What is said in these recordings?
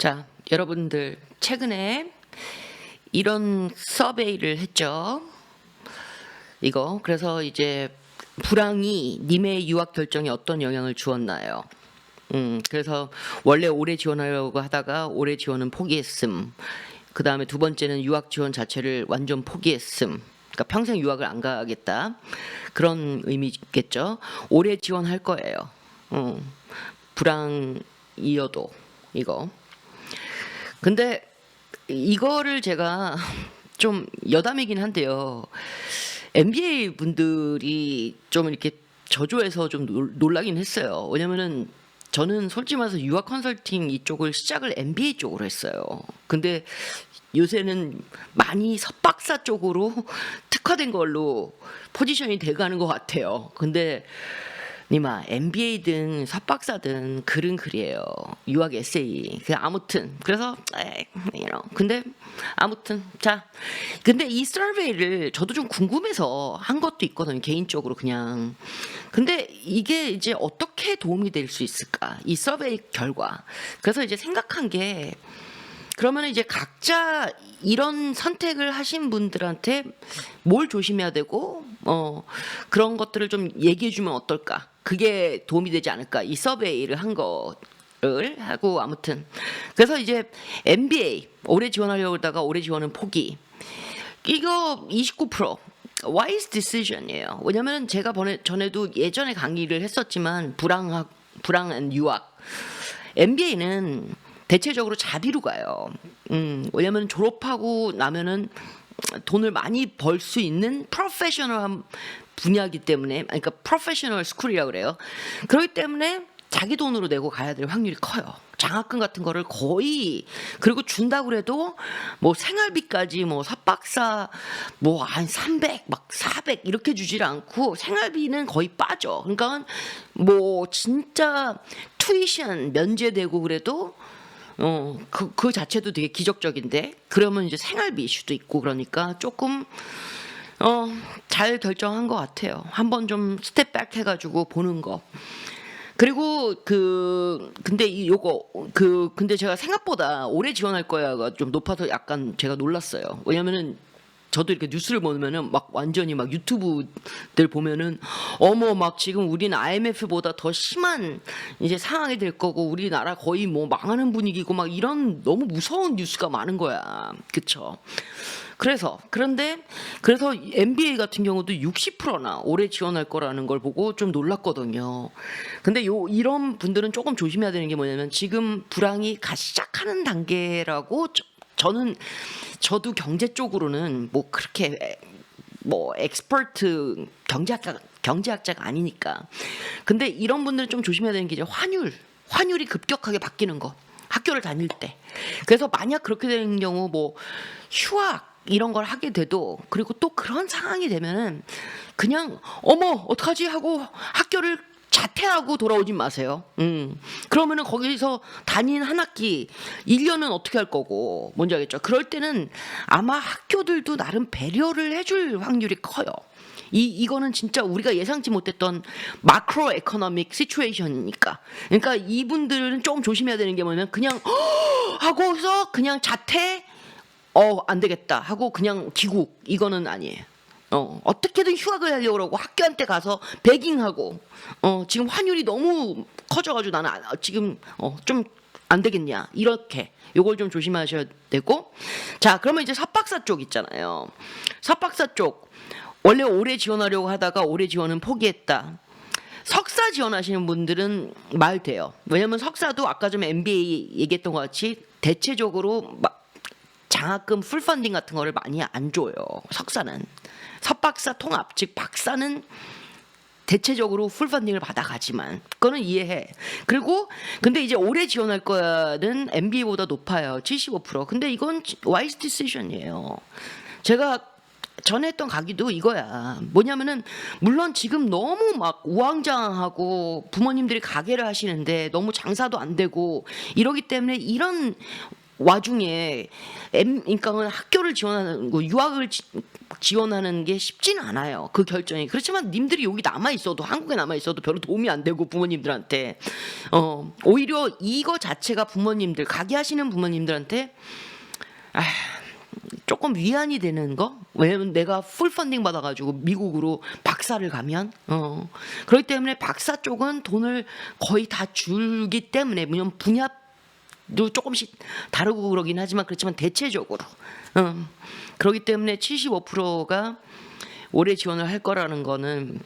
자, 여러분들 최근에 이런 서베이를 했죠. 이거 그래서 이제 불황이 님의 유학 결정에 어떤 영향을 주었나요? 음, 그래서 원래 올해 지원하려고 하다가 올해 지원은 포기했음. 그 다음에 두 번째는 유학 지원 자체를 완전 포기했음. 그러니까 평생 유학을 안 가겠다. 그런 의미겠죠. 올해 지원할 거예요. 음, 불황이어도 이거. 근데 이거를 제가 좀 여담이긴 한데요. MBA 분들이 좀 이렇게 저조해서 좀 놀- 놀라긴 했어요. 왜냐면은 저는 솔직히 말해서 유학 컨설팅 이쪽을 시작을 MBA 쪽으로 했어요. 근데 요새는 많이 석박사 쪽으로 특화된 걸로 포지션이 돼가는 것 같아요. 근데 니마 MBA든 석박사든 글은 글이에요. 유학 에세이. 그 아무튼 그래서 에이, you know. 근데 아무튼 자 근데 이 서베이를 저도 좀 궁금해서 한 것도 있거든요. 개인적으로 그냥. 근데 이게 이제 어떻게 도움이 될 수 있을까? 이 서베이 결과. 그래서 이제 생각한 게 그러면 이제 각자 이런 선택을 하신 분들한테 뭘 조심해야 되고 어 그런 것들을 좀 얘기해 주면 어떨까? 그게 도움이 되지 않을까? 이 서베이를 한 거를 하고 아무튼 그래서 이제 MBA 올해 지원하려고 하다가 올해 지원은 포기. 이거 29% wise decision이에요. 왜냐면 제가 번에, 전에도 예전에 강의를 했었지만 불황학 불황한 유학 MBA는 대체적으로 자비로 가요. 음, 왜냐면 졸업하고 나면은 돈을 많이 벌 수 있는 프로페셔널한 분야이기 때문에 그러니까 프로페셔널 스쿨이라고 그래요. 그렇기 때문에 자기 돈으로 내고 가야 될 확률이 커요. 장학금 같은 거를 거의 그리고 준다고 그래도 뭐 생활비까지 뭐 석박사 뭐 한 300, 막 400 이렇게 주질 않고 생활비는 거의 빠져. 그러니까 뭐 진짜 투이션 면제되고 그래도 어, 그, 그 자체도 되게 기적적인데, 그러면 이제 생활비 이슈도 있고, 그러니까 조금, 어, 잘 결정한 것 같아요. 한번 좀 스텝백 해가지고 보는 거. 그리고 그, 근데 이 요거, 그, 근데 제가 생각보다 오래 지원할 거야가 좀 높아서 약간 제가 놀랐어요. 왜냐면은 저도 이렇게 뉴스를 보면은 막 완전히 막 유튜브들 보면은 어머 막 지금 우리는 IMF보다 더 심한 이제 상황이 될 거고 우리나라 거의 뭐 망하는 분위기고 막 이런 너무 무서운 뉴스가 많은 거야. 그쵸? 그래서 그런데 그래서 MBA 같은 경우도 60%나 올해 지원할 거라는 걸 보고 좀 놀랐거든요. 근데 요 이런 분들은 조금 조심해야 되는 게 뭐냐면 지금 불황이 가 시작하는 단계라고 저- 저는 저도 경제 쪽으로는 뭐 그렇게 에- 뭐 엑스퍼트 경제학자 경제학자가 아니니까. 근데 이런 분들은 좀 조심해야 되는 게 이제 환율 환율이 급격하게 바뀌는 거. 학교를 다닐 때. 그래서 만약 그렇게 되는 경우 뭐 휴학 이런 걸 하게 돼도 그리고 또 그런 상황이 되면은 그냥 어머 어떡하지 하고 학교를 자퇴하고 돌아오지 마세요. 음. 그러면은 거기서 다닌 한 학기 1년은 어떻게 할 거고 뭔지 알겠죠? 그럴 때는 아마 학교들도 나름 배려를 해줄 확률이 커요. 이 이거는 진짜 우리가 예상치 못했던 마크로 에코노믹 시츄에이션이니까. 그러니까 이분들은 조금 조심해야 되는 게 뭐냐면 그냥 하고서 그냥 자퇴 어 안 되겠다 하고 그냥 귀국 이거는 아니에요. 어 어떻게든 휴학을 하려고 그러고 학교한테 가서 베깅하고 어 지금 환율이 너무 커져가지고 나는 안- 지금 어 좀 안 되겠냐 이렇게 요걸 좀 조심하셔야 되고 자 그러면 이제 석박사 쪽 있잖아요. 석박사 쪽 원래 올해 지원하려고 하다가 올해 지원은 포기했다. 석사 지원하시는 분들은 말 돼요. 왜냐면 석사도 아까 좀 MBA 얘기했던 것 같이 대체적으로 막 장학금 풀 펀딩 같은 거를 많이 안 줘요. 석사는 석박사 통합 즉 박사는 대체적으로 풀 펀딩을 받아가지만 그거는 이해해. 그리고 근데 이제 올해 지원할 거는 MBA보다 높아요. 75%. 근데 이건 와이스 디시전이에요. 제가 전에 했던 강의도 이거야. 뭐냐면은 물론 지금 너무 막 우왕좌왕하고 부모님들이 가게를 하시는데 너무 장사도 안 되고 이러기 때문에 이런 와중에 M 그러니까 학교를 지원하는 거 유학을 지, 지원하는 게 쉽지는 않아요. 그 결정이. 그렇지만 님들이 여기 남아 있어도 한국에 남아 있어도 별로 도움이 안 되고 부모님들한테 어 오히려 이거 자체가 부모님들 가게 하시는 부모님들한테 아 조금 위안이 되는 거 왜냐면 내가 풀 펀딩 받아가지고 미국으로 박사를 가면 어 그렇기 때문에 박사 쪽은 돈을 거의 다 줄기 때문에 물론 분야도 조금씩 다르고 그러긴 하지만 그렇지만 대체적으로 어 그렇기 때문에 75%가 올해 지원을 할 거라는 거는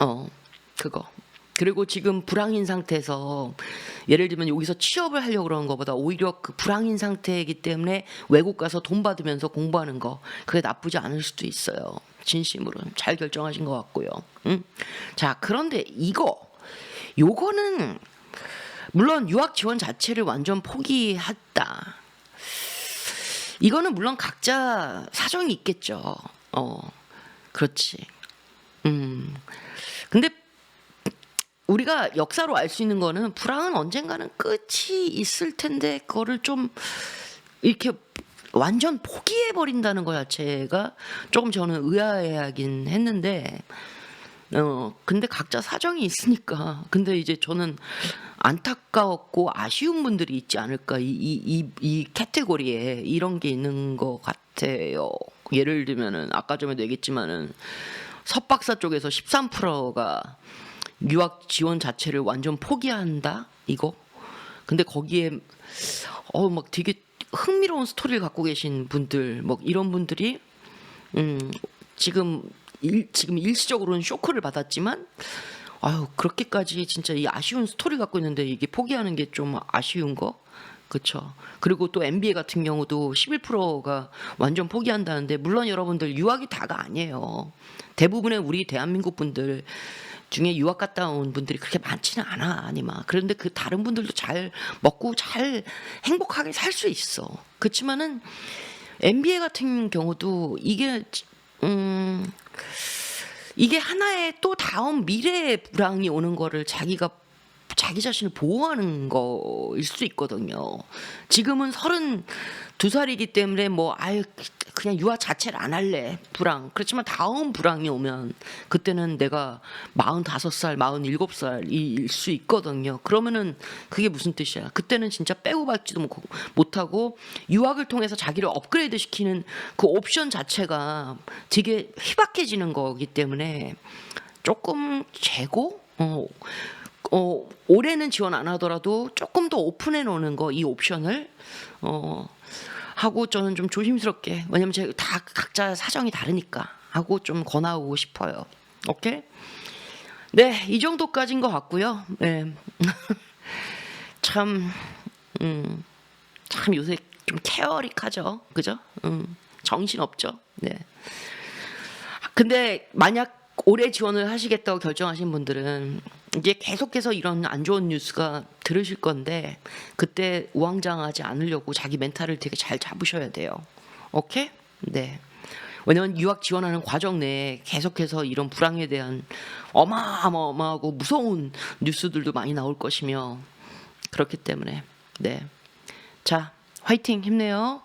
어 그거 그리고 지금 불황인 상태에서 예를 들면 여기서 취업을 하려고 그러는 것보다 오히려 그 불황인 상태이기 때문에 외국 가서 돈 받으면서 공부하는 거 그게 나쁘지 않을 수도 있어요. 진심으로 잘 결정하신 것 같고요. 음? 자 그런데 이거 요거는 물론 유학 지원 자체를 완전 포기했다. 이거는 물론 각자 사정이 있겠죠. 어, 그렇지. 음, 근데 우리가 역사로 알 수 있는 거는 불황은 언젠가는 끝이 있을 텐데 그거를 좀 이렇게 완전 포기해 버린다는 것 자체가 조금 저는 의아해하긴 했는데 어 근데 각자 사정이 있으니까 근데 이제 저는 안타까웠고 아쉬운 분들이 있지 않을까 이 이 이 이 카테고리에 이런 게 있는 것 같아요. 예를 들면은 아까 전에도 얘기했지만은 석박사 쪽에서 13%가 유학 지원 자체를 완전 포기한다 이거. 근데 거기에 어 막 되게 흥미로운 스토리를 갖고 계신 분들 뭐 이런 분들이 음 지금 일, 지금 일시적으로는 쇼크를 받았지만 아유 그렇게까지 진짜 이 아쉬운 스토리 갖고 있는데 이게 포기하는 게 좀 아쉬운 거 그렇죠. 그리고 또 MBA 같은 경우도 11%가 완전 포기한다는데 물론 여러분들 유학이 다가 아니에요. 대부분의 우리 대한민국 분들 중에 유학 갔다 온 분들이 그렇게 많지는 않아 아니마 그런데 그 다른 분들도 잘 먹고 잘 행복하게 살 수 있어 그렇지만은 MBA 같은 경우도 이게 음 이게 하나의 또 다음 미래의 불황이 오는 거를 자기가 자기 자신을 보호하는 거일 수 있거든요. 지금은 서른 두 살이기 때문에 뭐 아유 그냥 유아 자체를 안 할래 불황. 그렇지만 다음 불황이 오면 그때는 내가 마흔 다섯 살, 마흔 일곱 살일 수 있거든요. 그러면은 그게 무슨 뜻이야? 그때는 진짜 빼고 밟지도 못- 못하고 유학을 통해서 자기를 업그레이드 시키는 그 옵션 자체가 되게 희박해지는 거기 때문에 조금 재고 어, 어, 올해는 지원 안 하더라도 조금 더 오픈해 놓는 거 이 옵션을 어, 하고 저는 좀 조심스럽게 왜냐면 제가 다 각자 사정이 다르니까 하고 좀 권하고 싶어요. 오케이? 네, 이 정도까지인 것 같고요. 네. 참, 음, 참 요새 좀 케어릭하죠, 그죠? 음, 정신 없죠. 네. 근데 만약 올해 지원을 하시겠다고 결정하신 분들은 이제 계속해서 이런 안 좋은 뉴스가 들으실 건데 그때 우왕좌왕하지 않으려고 자기 멘탈을 되게 잘 잡으셔야 돼요. 오케이? 네. 왜냐면 유학 지원하는 과정 내에 계속해서 이런 불황에 대한 어마어마하고 무서운 뉴스들도 많이 나올 것이며 그렇기 때문에 네. 자, 화이팅 힘내요.